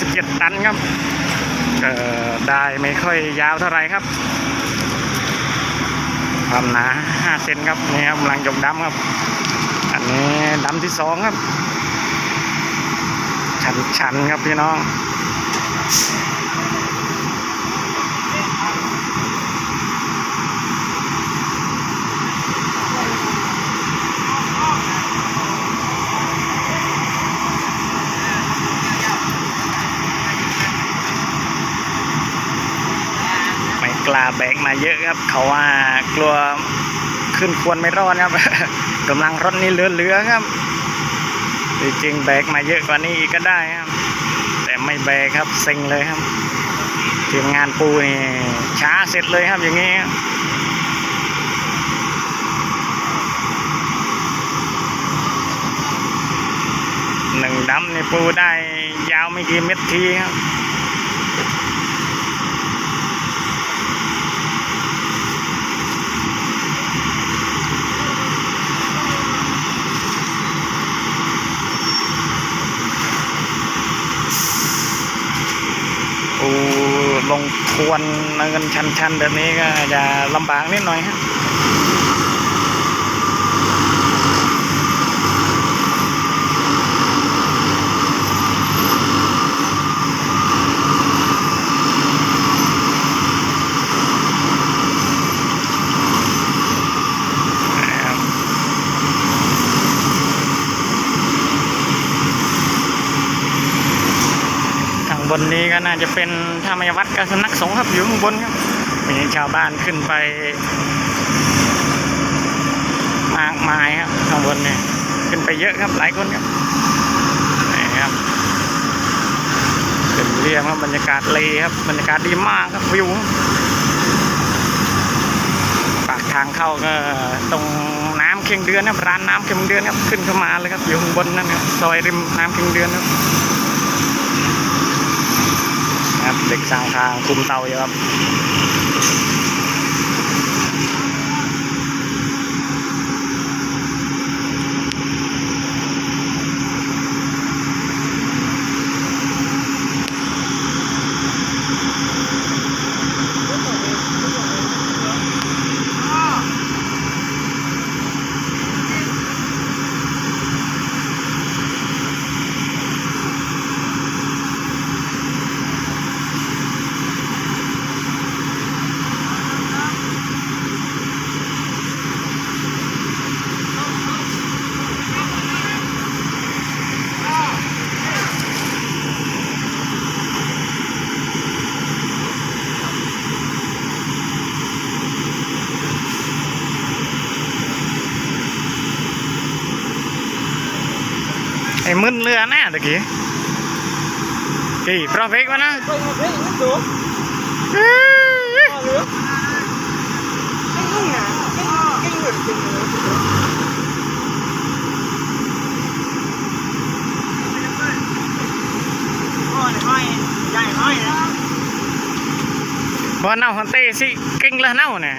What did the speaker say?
57 ตันครับเออได้ไม่ค่อยยาวเท่าไรครับความหนา5เซนครับนี่ครับกำลังยกดำครับ อันนี้ดำที่สองครับ ชันชันๆครับพี่น้อง กล้าแบกมาเยอะครับ เขาว่ากลัวขึ้นควรไม่รอดครับกำลังรถนี่เลือๆครับจริงแบกมาเยอะกว่านี้อีกก็ได้ครับ แต่ไม่แบกครับเซ็งเลยครับทีมงานปูนี่ช้าเสร็จเลยครับอย่างนี้ครับหนึ่งดำนี่ปูได้ยาวไม่กี่เม็ดทีครับ ปู ลงควนเนินชันๆแบบนี้ก็จะลำบากนิดหน่อยฮะนะครับข้าง บนนี้ก็น่าจะเป็นธรรมยวัดกับสนักสงฆ์ครับอยู่ข้างบนครับมีชาวบ้านขึ้นไป มากมายครับข้างบนเนี่ยขึ้นไปเยอะครับหลายคนครับนี่ครับเป็นเรียมครับบรรยากาศเลยครับบรรยากาศดีมากครับวิวปากทางเข้าก็ตรงน้ำเคียงเดือนครับร้านน้ำเคียงเดือนครับขึ้นเข้ามาเลยครับอยู่ข้างบนนั่นครับซอยริมน้ำเคียงเดือนครับ เหล็กสร้างทางคุมเตาอยู่ครับ ไอ้มึนเรือแน่ตะกี้กี่เพราะเฟกวะนะ Quay một cái nó xuống. Ờ, nữa. Cái gì hả? Cái cái người tình nữa. Thôi này, thôi, dài thôi đó. บอลเน่าฮันเต้สิเก่งเลยเน่าเนี่ย